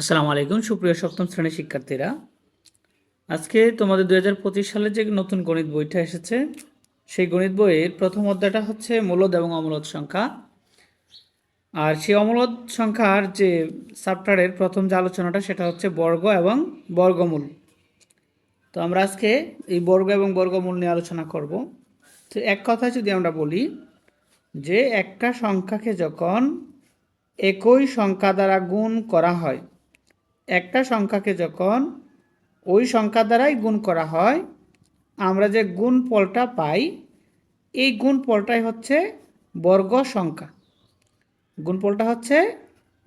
আসসালামু আলাইকুম, সুপ্রিয় সপ্তম শ্রেণির শিক্ষার্থীরা। আজকে তোমাদের দু হাজার পঁচিশ সালে যে নতুন গণিত বইটা এসেছে, সেই গণিত বইয়ের প্রথম অধ্যায়টা হচ্ছে মূলদ এবং অমূলদ সংখ্যা। আর সেই অমূলদ সংখ্যার যে চ্যাপ্টারের প্রথম যে আলোচনাটা, সেটা হচ্ছে বর্গ এবং বর্গমূল। তো আমরা আজকে এই বর্গ এবং বর্গমূল নিয়ে আলোচনা করব। তো এক কথায় যদি আমরা বলি যে একটা সংখ্যাকে যখন একই সংখ্যা দ্বারা গুণ করা হয় একটা সংখ্যাকে যখন ওই সংখ্যা দ্বারাই গুণ করা হয়, আমরা যে গুণ ফলটা পাই, এই গুণ ফলটাই হচ্ছে বর্গ সংখ্যা। গুণফলটা হচ্ছে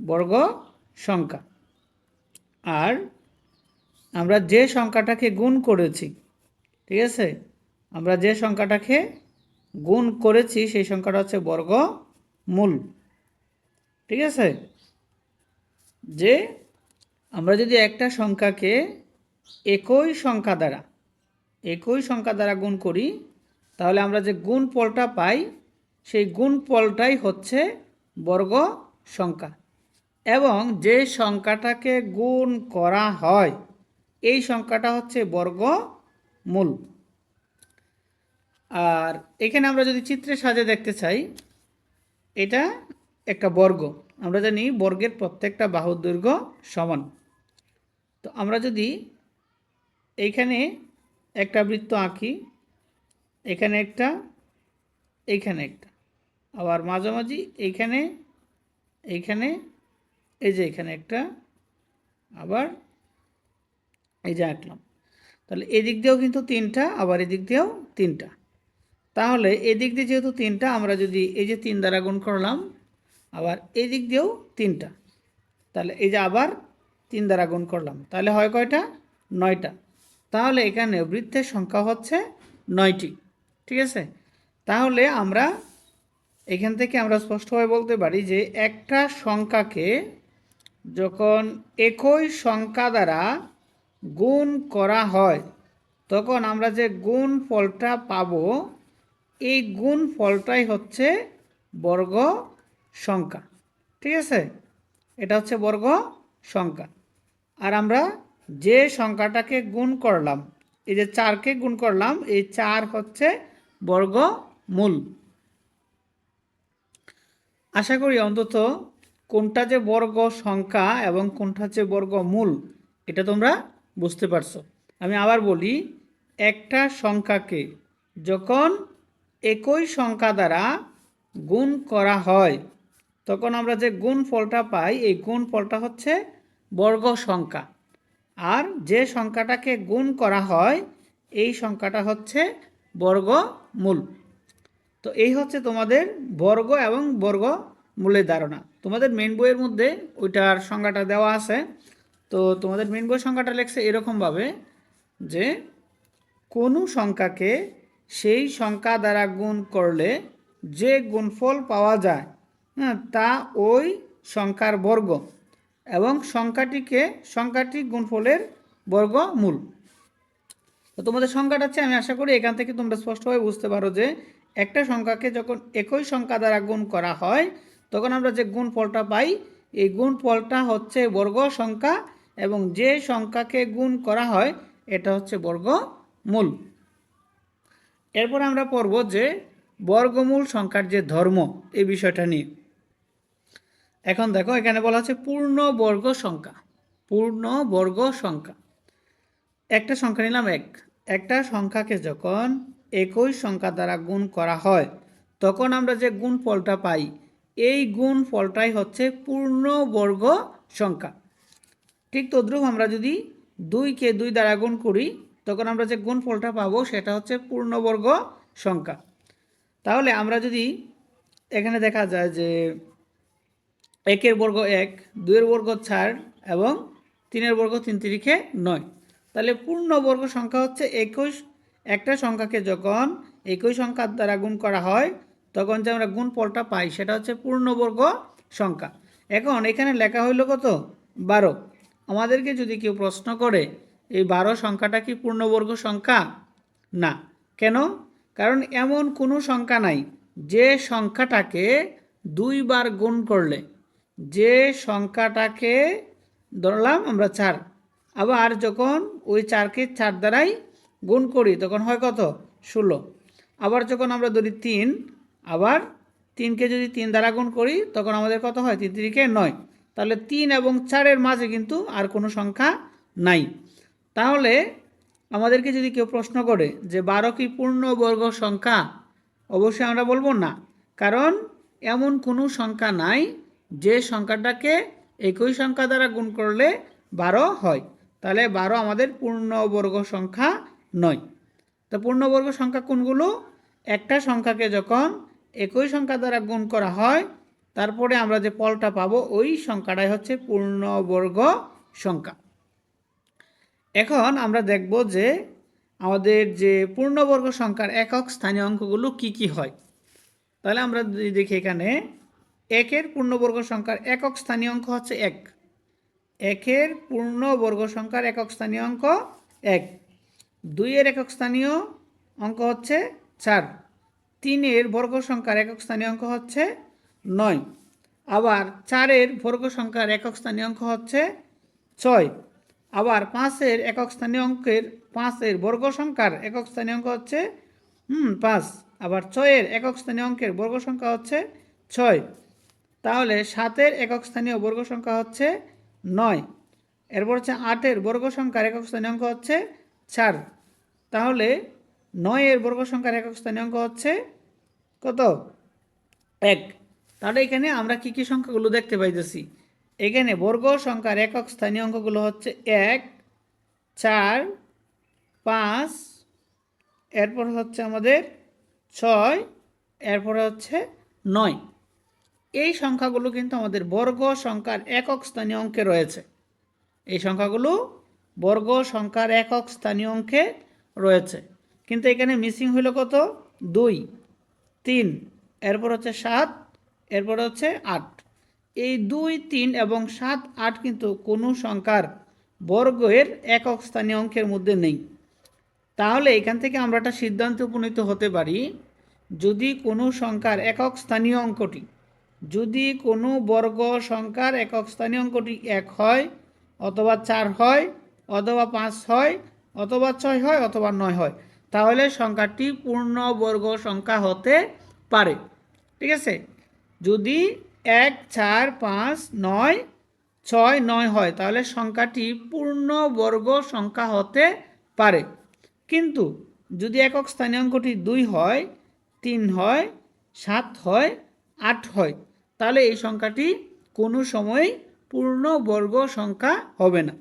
বর্গ সংখ্যা। আর আমরা যে সংখ্যাটাকে গুণ করেছি, ঠিক আছে? আমরা যে সংখ্যাটাকে গুণ করেছি, সেই সংখ্যাটা হচ্ছে বর্গ মূল ঠিক আছে? যে আমরা যদি একটা সংখ্যাকে একই সংখ্যা দ্বারা, একই সংখ্যা দ্বারা গুণ করি, তাহলে আমরা যে গুণ ফলটা পাই, সেই গুণ ফলটাই হচ্ছে বর্গ সংখ্যা। এবং যে সংখ্যাটাকে গুণ করা হয়, এই সংখ্যাটা হচ্ছে বর্গ মূল। আর এখানে আমরা যদি চিত্রে সাজে দেখতে চাই, এটা একটা বর্গ। আমরা জানি বর্গের প্রত্যেকটা বাহুর দৈর্ঘ্য সমান। তো আমরা যদি এইখানে একটা বৃত্ত আঁকি, এখানে একটা, এইখানে একটা। আবার মাঝামাঝি এইখানে এইখানে, এই যে এখানে একটা, আবার এই যে আঁকলাম। তাহলে এদিক দিয়েও কিন্তু তিনটা, আবার এদিক দিয়েও তিনটা। তাহলে এদিক দিয়ে যেহেতু তিনটা, আমরা যদি এই যে তিন দ্বারা গুণ করলাম, আবার এই দিক দিয়েও তিনটা। তাহলে এই যে আবার তিন দ্বারা গুণ করলাম। তাহলে হয় কয়টা? নয়টা। তাহলে এখানে বৃত্তের সংখ্যা হচ্ছে নয়টি। ঠিক আছে? তাহলে আমরা এখান থেকে আমরা স্পষ্টভাবে বলতে পারি যে একটা সংখ্যাকে যখন একই সংখ্যা দ্বারা গুণ করা হয়, তখন আমরা যে গুণ ফলটা পাব, এই গুণ ফলটাই হচ্ছে বর্গ সংখ্যা। ঠিক আছে? এটা হচ্ছে বর্গ সংখ্যা। আর আমরা যে সংখ্যাটাকে গুণ করলাম, এই যে চারকে গুণ করলাম, এই চার হচ্ছে বর্গ মূল আশা করি অন্তত কোনটা যে বর্গ সংখ্যা এবং কোনটা যে বর্গ মূল এটা তোমরা বুঝতে পারছ। আমি আবার বলি, একটা সংখ্যাকে যখন একই সংখ্যা দ্বারা গুণ করা হয়, তখন আমরা যে গুণ ফলটা পাই, এই গুণ ফলটা হচ্ছে বর্গ সংখ্যা। আর যে সংখ্যাটাকে গুণ করা হয়, এই সংখ্যাটা হচ্ছে বর্গ মূল তো এই হচ্ছে তোমাদের বর্গ এবং বর্গ মূলের ধারণা। তোমাদের মেন বইয়ের মধ্যে ওইটার সংখ্যাটা দেওয়া আছে। তো তোমাদের মেন বইয়ের সংখ্যাটা লেখছে এরকমভাবে যে, কোনো সংখ্যাকে সেই সংখ্যা দ্বারা গুণ করলে যে গুণফল পাওয়া যায় হ্যাঁ তা ওই সংখ্যার বর্গ। সংখ্যাটিকে সংখ্যাটি গুণফলের বর্গ মূল তো তোমাদের সংখ্যাটা হচ্ছে আমি আশা করি এখান থেকে তোমরা স্পষ্টভাবে বুঝতে পারো যে একটা সংখ্যাকে যখন একই সংখ্যা দ্বারা গুণ করা হয়, তখন আমরা যে গুণ ফলটা পাই, এই গুণ ফলটা হচ্ছে বর্গ সংখ্যা এবং যে সংখ্যাকে গুণ করা হয়, এটা হচ্ছে বর্গ মূল এরপর আমরা পড়ব যে বর্গমূল সংখ্যার যে ধর্ম, এই বিষয়টা নিয়ে। এখন দেখো, এখানে বলা হচ্ছে পূর্ণ বর্গ সংখ্যা। পূর্ণ বর্গ সংখ্যা। একটা সংখ্যা নিলাম এক। একটা সংখ্যাকে যখন একই সংখ্যা দ্বারা গুণ করা হয়, তখন আমরা যে গুণ ফলটা পাই, এই গুণ ফলটাই হচ্ছে পূর্ণ বর্গ সংখ্যা। ঠিক তদ্রুপ আমরা যদি দুইকে দুই দ্বারা গুণ করি, তখন আমরা যে গুণ ফলটা পাবো, সেটা হচ্ছে পূর্ণবর্গ সংখ্যা। তাহলে আমরা যদি এখানে দেখা যায় যে একের বর্গ এক, দুইয়ের বর্গ চার এবং তিনের বর্গ তিন তিরিখে নয়। তাহলে পূর্ণবর্গ সংখ্যা হচ্ছে একুশ। একটা সংখ্যাকে যখন একই সংখ্যার দ্বারা গুণ করা হয়, তখন যে আমরা গুণ ফলটা পাই, সেটা হচ্ছে পূর্ণবর্গ সংখ্যা। এখন এখানে লেখা হইল কত? বারো। আমাদেরকে যদি কেউ প্রশ্ন করে, এই বারো সংখ্যাটা কি পূর্ণবর্গ সংখ্যা? না। কেন? কারণ এমন কোনো সংখ্যা নাই যে সংখ্যাটাকে দুইবার গুণ করলে যে সংখ্যাটাকে ধরলাম আমরা চার। আবার যখন ওই চারকে চার দ্বারাই গুণ করি, তখন হয় কত? ষোলো। আবার যখন আমরা ধরি তিন, আবার তিনকে যদি তিন দ্বারা গুণ করি, তখন আমাদের কত হয়? তিন তিরিকে নয়। তাহলে তিন এবং চারের মাঝে কিন্তু আর কোনো সংখ্যা নাই। তাহলে আমাদেরকে যদি কেউ প্রশ্ন করে যে বারো কি পূর্ণবর্গ সংখ্যা, অবশ্যই আমরা বলব না। কারণ এমন কোনো সংখ্যা নাই যে সংখ্যাটাকে একই সংখ্যা দ্বারা গুণ করলে বারো হয়। তাহলে বারো আমাদের পূর্ণবর্গ সংখ্যা নয়। তো পূর্ণবর্গ সংখ্যা কোনগুলো? একটা সংখ্যাকে যখন একই সংখ্যা দ্বারা গুণ করা হয়, তারপরে আমরা যে ফলটা পাবো, ওই সংখ্যাটাই হচ্ছে পূর্ণবর্গ সংখ্যা। এখন আমরা দেখব যে আমাদের যে পূর্ণবর্গ সংখ্যার একক স্থানীয় অঙ্কগুলো কি কি হয়। তাহলে আমরা যদি দেখি এখানে একের পূর্ণবর্গ সংখ্যার একক স্থানীয় অঙ্ক হচ্ছে এক। একের পূর্ণবর্গ সংখ্যার একক স্থানীয় অঙ্ক এক। দুইয়ের একক স্থানীয় অঙ্ক হচ্ছে চার। তিনের বর্গ সংখ্যার একক স্থানীয় অঙ্ক হচ্ছে নয়। আবার চারের বর্গ সংখ্যার একক স্থানীয় অঙ্ক হচ্ছে ছয়। আবার পাঁচের একক স্থানীয় অঙ্কের পাঁচের বর্গ সংখ্যার একক স্থানীয় অঙ্ক হচ্ছে, হুম, পাঁচ। আবার ছয়ের একক স্থানীয় অঙ্কের বর্গ সংখ্যা হচ্ছে ছয়। তাহলে সাতের একক স্থানীয় বর্গ সংখ্যা হচ্ছে নয়। এরপর হচ্ছে আটের বর্গ সংখ্যার একক স্থানীয় অঙ্ক হচ্ছে চার। তাহলে নয়ের বর্গ সংখ্যার একক স্থানীয় অঙ্ক হচ্ছে কত? এক। তাহলে এখানে আমরা কি কি সংখ্যাগুলো দেখতে পাইতেছি? এখানে বর্গ সংখ্যার একক স্থানীয় অঙ্কগুলো হচ্ছে এক, চার, পাঁচ, এরপর হচ্ছে আমাদের ছয়, এরপরে হচ্ছে নয়। এই সংখ্যাগুলো কিন্তু আমাদের বর্গ সংখ্যার একক স্থানীয় অঙ্কে রয়েছে। এই সংখ্যাগুলো বর্গ সংখ্যার একক স্থানীয় অঙ্কে রয়েছে। কিন্তু এখানে মিসিং হইল কত? দুই, তিন, এরপর হচ্ছে সাত, এরপর হচ্ছে আট। এই দুই, তিন এবং সাত, আট কিন্তু কোনো সংখ্যার বর্গের একক স্থানীয় অঙ্কের মধ্যে নেই। তাহলে এখান থেকে আমরা একটা সিদ্ধান্তে উপনীত হতে পারি, যদি কোনো সংখ্যার একক স্থানীয় অঙ্কটি যদি কোনো বর্গ সংখ্যার একক স্থানীয় অঙ্কটি এক হয় অথবা চার হয় অথবা পাঁচ হয় অথবা ছয় হয় অথবা নয় হয়, তাহলে সংখ্যাটি পূর্ণবর্গ সংখ্যা হতে পারে। ঠিক আছে? যদি এক, চার, পাঁচ, নয়, ছয়, নয় হয়, তাহলে সংখ্যাটি পূর্ণবর্গ সংখ্যা হতে পারে। কিন্তু যদি একক স্থানীয় অঙ্কটি দুই হয়, তিন হয়, সাত হয়, আট হয় তাহলে এই সংখ্যাটি কোনো সময় পূর্ণবর্গ সংখ্যা হবে না।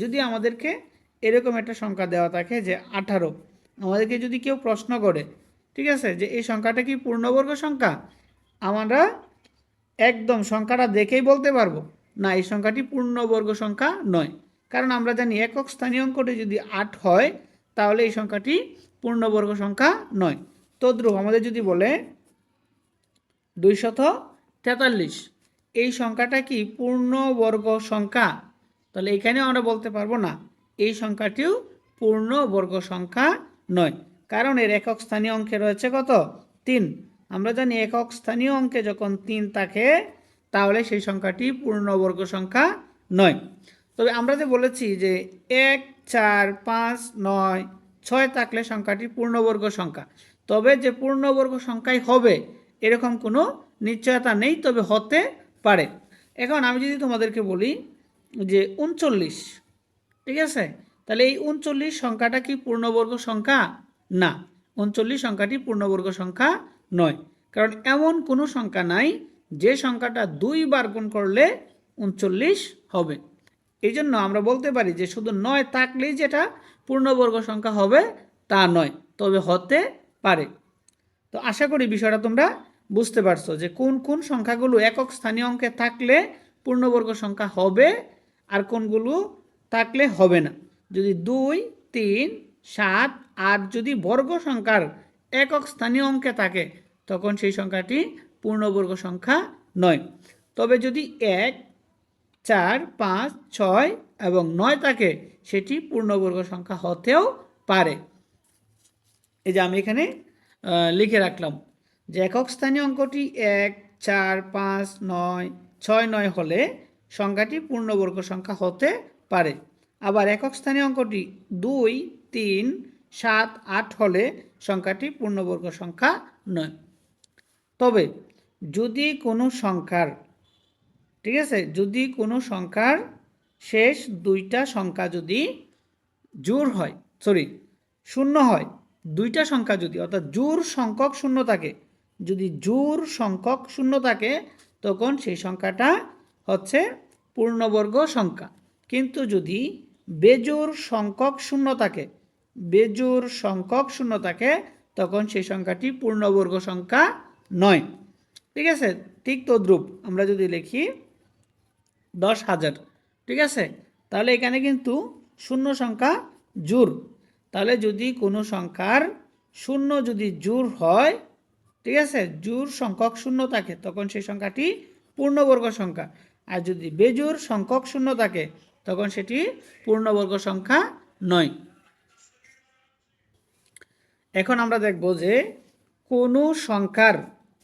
যদি আমাদেরকে এরকম একটা সংখ্যা দেওয়া থাকে যে আঠারো, আমাদেরকে যদি কেউ প্রশ্ন করে, ঠিক আছে, যে এই সংখ্যাটা কি পূর্ণবর্গ সংখ্যা? আমরা একদম সংখ্যাটা দেখেই বলতে পারব, না, এই সংখ্যাটি পূর্ণবর্গ সংখ্যা নয়। কারণ আমরা জানি একক স্থানীয় অঙ্কটি যদি আট হয়, তাহলে এই সংখ্যাটি পূর্ণবর্গ সংখ্যা নয়। তদ্রুপ আমাদের যদি বলে দুইশত তেতাল্লিশ। এই সংখ্যাটা কি পূর্ণবর্গ সংখ্যা? তাহলে এখানেও আমরা বলতে পারব না, এই সংখ্যাটিও পূর্ণবর্গ সংখ্যা নয়। কারণ এর একক স্থানীয় অঙ্কে রয়েছে কত? তিন। আমরা জানি একক স্থানীয় অঙ্কে যখন তিন থাকে, তাহলে সেই সংখ্যাটি পূর্ণবর্গ সংখ্যা নয়। তবে আমরা যে বলেছি যে এক, চার, পাঁচ, নয়, ছয় থাকলে সংখ্যাটি পূর্ণবর্গ সংখ্যা। তবে যে পূর্ণবর্গ সংখ্যাই হবে, এরকম কোনো নিশ্চয়তা নেই, তবে হতে পারে। এখন আমি যদি তোমাদেরকে বলি যে উনচল্লিশ, ঠিক আছে? তাহলে এই উনচল্লিশ সংখ্যাটা কি পূর্ণবর্গ সংখ্যা? না, উনচল্লিশ সংখ্যাটি পূর্ণবর্গ সংখ্যা নয়। কারণ এমন কোনো সংখ্যা নাই যে সংখ্যাটা দুইবার গুণ করলে উনচল্লিশ হবে। এই জন্য আমরা বলতে পারি যে শুধু নয় থাকলেই যেটা পূর্ণবর্গ সংখ্যা হবে তা নয়, তবে হতে পারে। তো আশা করি বিষয়টা তোমরা বুঝতে পারছ যে কোন কোন সংখ্যাগুলো একক স্থানীয় অঙ্কে থাকলে পূর্ণবর্গ সংখ্যা হবে আর কোনগুলো থাকলে হবে না। যদি দুই, তিন, সাত, আট যদি বর্গ সংখ্যার একক স্থানীয় অঙ্কে থাকে, তখন সেই সংখ্যাটি পূর্ণবর্গ সংখ্যা নয়। তবে যদি এক, চার, পাঁচ, ছয় এবং নয় থাকে, সেটি পূর্ণবর্গ সংখ্যা হতেও পারে। এই যে আমি এখানে লিখে রাখলাম। একক স্থানীয় অঙ্কটি এক, চার, পাঁচ, নয়, ছয়, নয় হলে সংখ্যাটি পূর্ণবর্গ সংখ্যা হতে পারে। আবার একক স্থানীয় অঙ্কটি দুই, তিন, সাত, আট হলে সংখ্যাটি পূর্ণবর্গ সংখ্যা নয়। তবে যদি কোনো সংখ্যার, ঠিক আছে? যদি কোনো সংখ্যার শেষ দুইটা সংখ্যা যদি জোর হয় সরি শূন্য হয়, দুইটা সংখ্যা যদি, অর্থাৎ জোর সংখ্যক শূন্য থাকে যদি জোর সংখ্যক শূন্য থাকে, তখন সেই সংখ্যাটা হচ্ছে পূর্ণবর্গ সংখ্যা। কিন্তু যদি বেজোর সংখ্যক শূন্য থাকে, বেজোর সংখ্যক শূন্য থাকে, তখন সেই সংখ্যাটি পূর্ণবর্গ সংখ্যা নয়। ঠিক আছে? ঠিক তদ্রূপ আমরা যদি লিখি দশ হাজার। ঠিক আছে? তাহলে এখানে কিন্তু শূন্য সংখ্যা জোর। তাহলে যদি কোনো সংখ্যার শূন্য যদি জোর হয় ঠিক আছে? জোর সংখ্যক শূন্য থাকে, তখন সেই সংখ্যাটি পূর্ণবর্গ সংখ্যা। আর যদি বেজোর সংখ্যক শূন্য থাকে, তখন সেটি পূর্ণবর্গ সংখ্যা নয়। এখন আমরা দেখব যে কোনো সংখ্যার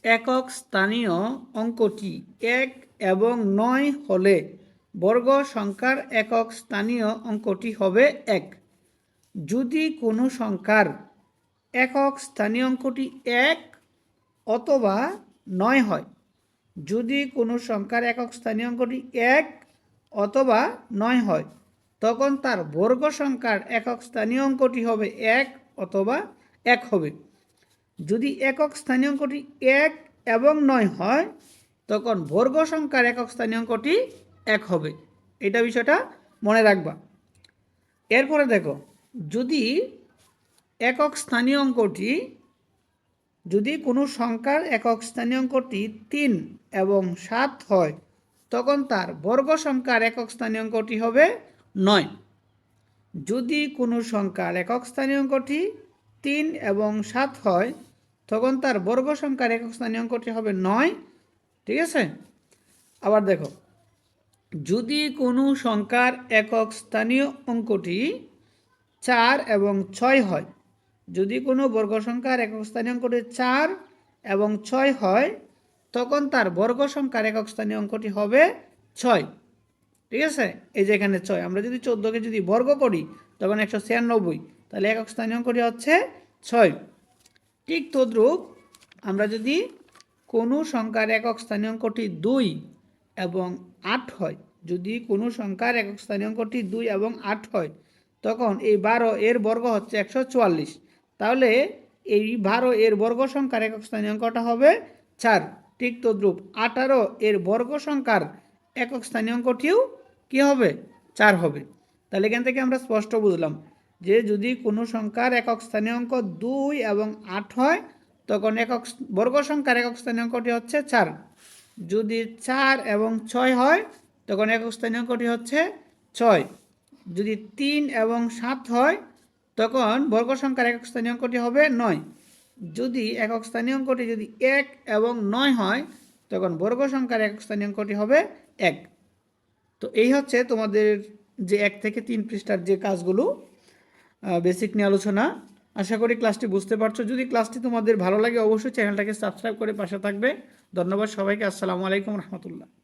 একক স্থানীয় অঙ্কটি এক এবং নয় হলে বর্গ সংখ্যার একক স্থানীয় অঙ্কটি হবে এক। যদি কোনো সংখ্যার একক স্থানীয় অঙ্কটি এক অথবা নয় হয়। যদি কোনো সংখ্যার একক স্থানীয় অঙ্কটি এক অথবা নয় হয়, তখন তার বর্গ সংখ্যার একক স্থানীয় অঙ্কটি হবে এক অথবা এক হবে। যদি একক স্থানীয় অঙ্কটি এক এবং নয় হয়, তখন বর্গ সংখ্যার একক স্থানীয় অঙ্কটি এক হবে। এটা বিষয়টা মনে রাখবা। এরপরে দেখো, যদি একক স্থানীয় অঙ্কটি যদি কোনো সংখ্যার একক স্থানীয় অঙ্কটি তিন এবং সাত হয়, তখন তার বর্গ সংখ্যার একক স্থানীয় অঙ্কটি হবে নয়। যদি কোনো সংখ্যার একক স্থানীয় অঙ্কটি তিন এবং সাত হয়, তখন তার বর্গ সংখ্যার একক স্থানীয় অঙ্কটি হবে নয়। ঠিক আছে? আবার দেখো, যদি কোনো সংখ্যার একক স্থানীয় অঙ্কটি চার এবং ছয় হয় যদি কোনো বর্গ সংখ্যার একক স্থানীয় অঙ্কটি চার এবং ছয় হয়, তখন তার বর্গ সংখ্যার একক স্থানীয় অঙ্কটি হবে ছয়। ঠিক আছে? এই যে এখানে ছয়। আমরা যদি চোদ্দোকে যদি বর্গ করি, তখন একশো ছিয়ানব্বই। তাহলে একক স্থানীয় অঙ্কটি হচ্ছে ছয়। ঠিক তদ্রূপ আমরা যদি কোনো সংখ্যার একক স্থানীয় অঙ্কটি দুই এবং আট হয়, যদি কোনো সংখ্যার একক স্থানীয় অঙ্কটি দুই এবং আট হয়, তখন এই বারো এর বর্গ হচ্ছে একশো চুয়াল্লিশ। তাহলে এই বারো এর বর্গ সংখ্যার একক স্থানীয় অঙ্কটা হবে চার। ঠিক তদ্রূপ আঠারো এর বর্গ সংখ্যার একক স্থানীয় অঙ্কটিও কী হবে? চার হবে। তাহলে এখান থেকে আমরা স্পষ্ট বুঝলাম যে যদি কোনো সংখ্যার একক স্থানীয় অঙ্ক দুই এবং আট হয়, তখন একক বর্গ সংখ্যার একক স্থানীয় অঙ্কটি হচ্ছে চার। যদি চার এবং ছয় হয়, তখন একক স্থানীয় অঙ্কটি হচ্ছে ছয়। যদি তিন এবং সাত হয় তখন বর্গ সংখ্যার একক স্থানীয় অঙ্কটি হবে নয়। যদি একক স্থানীয় অঙ্কটি যদি এক এবং নয় হয়, তখন বর্গ সংখ্যার একক স্থানীয় অঙ্কটি হবে এক। তো এই হচ্ছে তোমাদের যে এক থেকে তিন পৃষ্ঠার যে কাজগুলো বেসিক নিয়ে আলোচনা। আশা করি ক্লাসটি বুঝতে পারছ। যদি ক্লাসটি তোমাদের ভালো লাগে, অবশ্যই চ্যানেলটাকে সাবস্ক্রাইব করে পাশে থাকবে। ধন্যবাদ সবাইকে। আসসালামু আলাইকুম রহমতুল্লাহ।